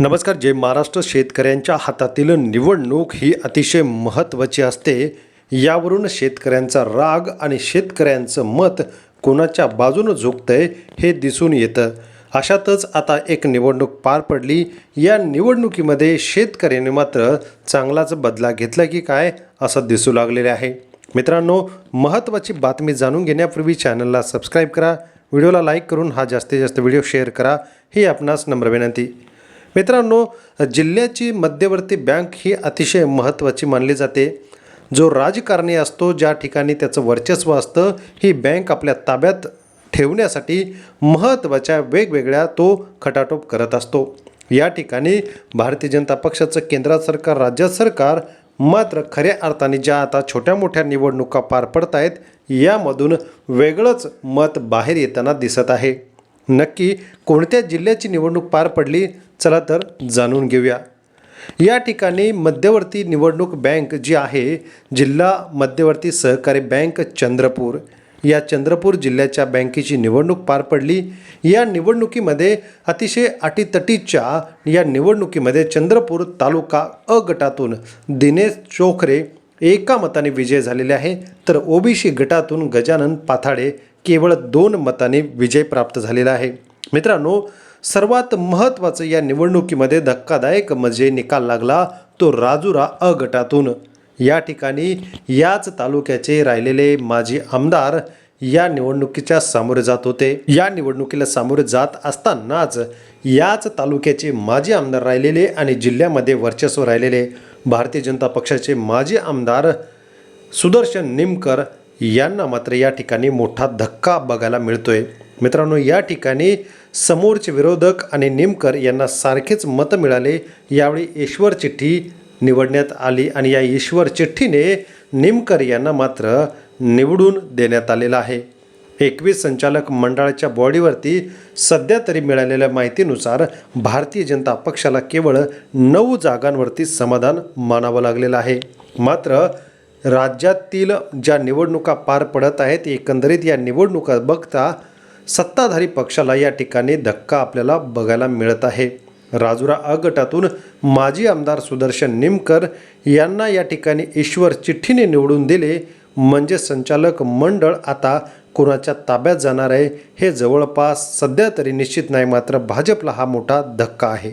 नमस्कार जय महाराष्ट्र. शेतकऱ्यांच्या हातातील निवडणूक ही अतिशय महत्त्वाची असते. यावरून शेतकऱ्यांचा राग आणि शेतकऱ्यांचं मत कोणाच्या बाजूनं झुकतंय हे दिसून येतं. अशातच आता एक निवडणूक पार पडली. या निवडणुकीमध्ये शेतकऱ्यांनी मात्र चांगलाच बदला घेतला की काय असं दिसू लागलेले आहे. मित्रांनो महत्त्वाची बातमी जाणून घेण्यापूर्वी चॅनलला सबस्क्राईब करा. व्हिडिओला लाईक करून हा जास्तीत जास्त व्हिडिओ शेअर करा. ही आपणास नम्र विनंती. मित्रांनो जिल्ह्याची मध्यवर्ती बँक ही अतिशय महत्त्वाची मानली जाते. जो राजकारणी असतो ज्या ठिकाणी त्याचं वर्चस्व असतं ही बँक आपल्या ताब्यात ठेवण्यासाठी महत्त्वाच्या वेगवेगळ्या तो खटाटोप करत असतो. या ठिकाणी भारतीय जनता पक्षाचं केंद्र सरकार राज्य सरकार मात्र खऱ्या अर्थाने ज्या आता छोट्या मोठ्या निवडणुका पार पडत आहेत यामधून वेगळंच मत बाहेर येताना दिसत आहे. नक्की कोणत्या जिल्ह्याची निवडणूक पार पडली चला तर जाणून घेऊया. या ठिकाणी मध्यवर्ती निवडणूक बँक जी आहे जिल्हा मध्यवर्ती सहकारी बँक चंद्रपूर. या चंद्रपूर जिल्ह्याच्या बँकेची निवडणूक पार पडली. या निवडणुकीमध्ये अतिशय अटीतटीच्या या निवडणुकीमध्ये चंद्रपूर तालुका अ गटातून दिनेश चोखरे एका मताने विजय झालेले आहे. तर ओबीसी गटातून गजानन पाथाडे केवळ दोन मताने विजय प्राप्त झालेला आहे. मित्रांनो सर्वात महत्त्वाचं या निवडणुकीमध्ये धक्कादायक म्हणजे निकाल लागला तो राजुरा अ गटातून या ठिकाणी याच तालुक्याचे राहिलेले माजी आमदार या निवडणुकीच्या सामोरे जात होते. या निवडणुकीला सामोरे जात असतानाच याच तालुक्याचे माजी आमदार राहिलेले आणि जिल्ह्यामध्ये वर्चस्व राहिलेले भारतीय जनता पक्षाचे माजी आमदार सुदर्शन निमकर यांना मात्र या ठिकाणी मोठा धक्का बघायला मिळतोय. मित्रांनो या ठिकाणी समोरचे विरोधक आणि निमकर यांना सारखेच मतं मिळाले. यावेळी ईश्वर चिठ्ठी निवडण्यात आली आणि या ईश्वर चिठ्ठीने निमकर यांना मात्र निवडून देण्यात आलेलं आहे. एकवीस संचालक मंडळाच्या बॉडीवरती सध्या तरी मिळालेल्या माहितीनुसार भारतीय जनता पक्षाला केवळ नऊ जागांवरती समाधान मानावं लागलेलं आहे. मात्र राज्यातील ज्या निवडणुका पार पडत आहेत एकंदरीत या निवडणुका बघता सत्ताधारी पक्षाला या ठिकाणी धक्का आपल्याला बघायला मिळत आहे. राजुरा अ गटातून माजी आमदार सुदर्शन निमकर यांना या ठिकाणी ईश्वर चिठ्ठीने निवडून दिले. म्हणजे संचालक मंडळ आता कोणाच्या ताब्यात जाणार आहे हे जवळपास सध्या तरी निश्चित नाही मात्र भाजपला हा मोठा धक्का आहे.